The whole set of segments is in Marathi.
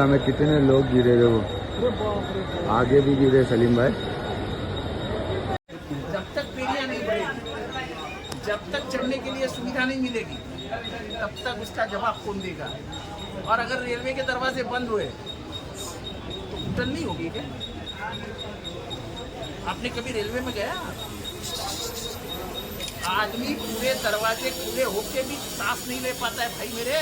मुंबई में कितने लोग गिरे थे वो? आगे भी गिरे सलीम भाई। जब तक पेरियाँ नहीं बढ़ेगी, जब तक चढ़ने के लिए सुविधा नहीं मिलेगी, तब तक उसका जवाब कौन देगा? और अगर रेलवे के दरवाजे बंद हुए तो उठन नहीं होगी क्या? आपने कभी रेलवे में गया? आदमी पूरे दरवाजे खुले होके भी सांस नहीं ले पाता है, भाई मेरे।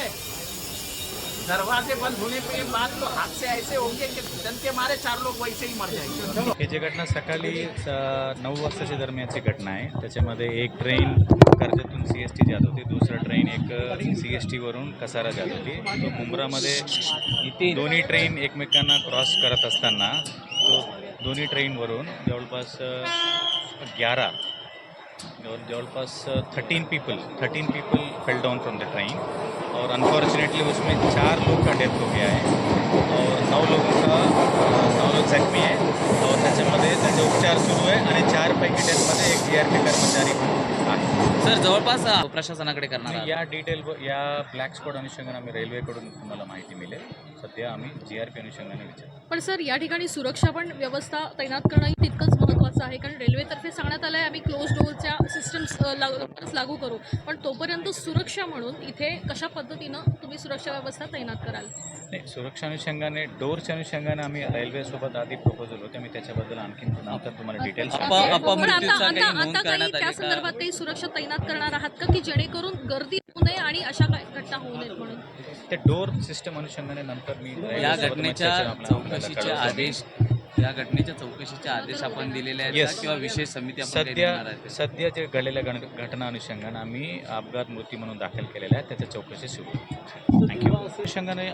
दरवाजे बंद होने पे बाद तो हादसे ऐसे होंगे कि के मारे चार लोग वैसे ही मर जाएंगे। हे जे घटना सकाळी स- नऊ वाजताच्या दरम्यानची घटना आहे त्याच्यामध्ये एक ट्रेन कर्जतून सी एस टी जात होती दुसरं ट्रेन एक सी एस टीवरून कसारा जात होती. तो मुंब्रामध्ये दोन्ही ट्रेन एकमेकांना क्रॉस करत असताना तो दोन्ही ट्रेनवरून जवळपास ग्यारा जवळपास thirteen people thirteen people fell down from the train और अनफॉर्चुनेटली उसमें चार लोग का डेथ हो गया है। और नौ लोगों का अ, नौ लोग जखमी आहे और त्याच्यामध्ये त्याचे उपचार सुरू आहे आणि चारपैकी डेथमध्ये एक जी आर पी कर्मचारी आहे सर जवळपास अ, प्रशासनाकडे करणार. या डिटेल या ब्लॅक स्पॉट अनुषंगाने आम्ही रेल्वेकडून तुम्हाला माहिती मिळेल. सध्या आम्ही जी आर पी अनुषंगाने विचार पण सर या ठिकाणी सुरक्षा पण व्यवस्था तैनात करणंही तितकंच महत्त्वाचं आहे कारण रेल्वेतर्फे सांगण्यात आलं आहे आम्ही क्लोज डोअरच्या सिस्टम्स लवकरच लागू करू. पण तोपर्यंत सुरक्षा म्हणून इथे कशा पद्धतीनं तुम्ही सुरक्षा व्यवस्था तैनात कराल? नाही सुरक्षा अनुषंगाने डोरच्या अनुषंगाने आम्ही रेल्वेसोबत आधी प्रपोजल होते. मी त्याच्याबद्दल आणखीन नंतर तुम्हाला डिटेल्स त्या? संदर्भात काही सुरक्षा तैनात करणार आहात का? की जेणेकरून गर्दी होऊ नये आणि अशा काही घटना होऊ नयेत म्हणून? ते डोर सिस्टम अनुषंगाने नंतर मी या घटनेच्या चौकशीचे. आदेश या घटनेच्या चौकशीचे आदेश आपण दिलेले आहेत Yes. किंवा विशेष समिती आपण काही सध्या सध्या जे घडलेल्या घटना अनुषंगाने आम्ही अपघात मृत्यू म्हणून दाखल केलेल्या आहेत त्याच्या चौकशी सुरू थँक्यू अनुषंगाने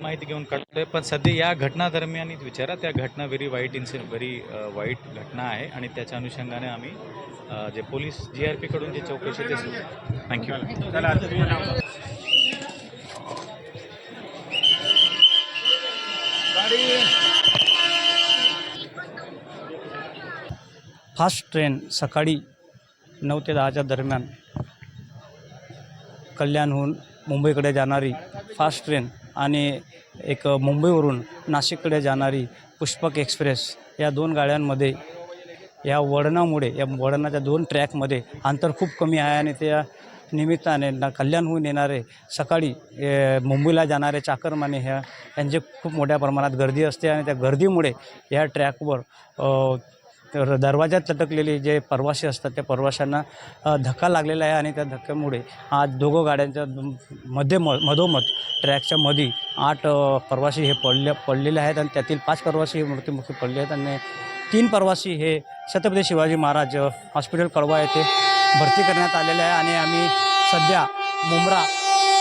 माहिती घेऊन काढतोय पण सध्या या घटना दरम्यान विचारा. त्या घटना व्हेरी वाईट इन्सिड व्हेरी वाईट घटना आहे आणि त्याच्या अनुषंगाने आम्ही अ, जे पोलीस जी आर पीकडून जे चौकशी ते सुरू थँक्यू फास्ट ट्रेन सकाळी नऊ ते दहाच्या दरम्यान कल्याणहून मुंबईकडे जाणारी फास्ट ट्रेन आणि एक मुंबईवरून नाशिककडे जाणारी पुष्पक एक्सप्रेस या दोन गाड्यांमध्ये या वळणामुळे या वळणाच्या दोन ट्रॅकमध्ये अंतर खूप कमी आहे आणि त्या निमित्ताने ना कल्याणहून येणारे सकाळी मुंबईला जाणारे चाकरमाने ह्या यांचे खूप मोठ्या प्रमाणात गर्दी असते आणि त्या गर्दीमुळे या ट्रॅकवर तर दरवाज्यात लटकलेले जे प्रवासी असतात त्या प्रवाशांना धक्का लागलेला आहे आणि त्या धक्क्यामुळे आज दोघं गाड्यांच्या मध्ये म मधोमध ट्रॅकच्या मध्ये आठ प्रवासी हे पडले पडलेले आहेत आणि त्यातील पाच प्रवासी हे मृत्युमुखी पडले आहेत आणि तीन प्रवासी हे छत्रपती शिवाजी महाराज हॉस्पिटल कळवा येथे भरती करण्यात आलेले आहे आणि आम्ही सध्या मुंब्रा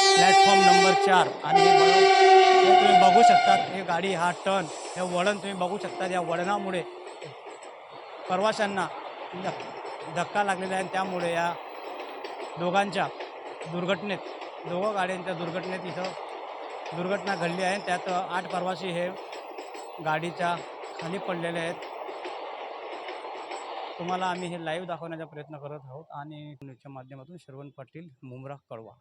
प्लॅटफॉर्म नंबर चार आणि तुम्ही बघू शकतात हे गाडी हा टर्न हे वळण तुम्ही बघू शकता या वळणामुळे प्रवाशांना धक- धक्का लागलेला आहे आणि त्यामुळे या दोघांच्या दुर्घटनेत दोघं गाड्यांच्या दुर्घटनेत इथं दुर्घटना घडली आहे. त्यात आठ प्रवासी हे गाडीच्या खाली पडलेले आहेत. तुम्हाला आम्ही हे लाईव्ह दाखवण्याचा प्रयत्न करत आहोत आणि न्यूजच्या माध्यमातून श्रवण पाटील मुंब्रा कळवा.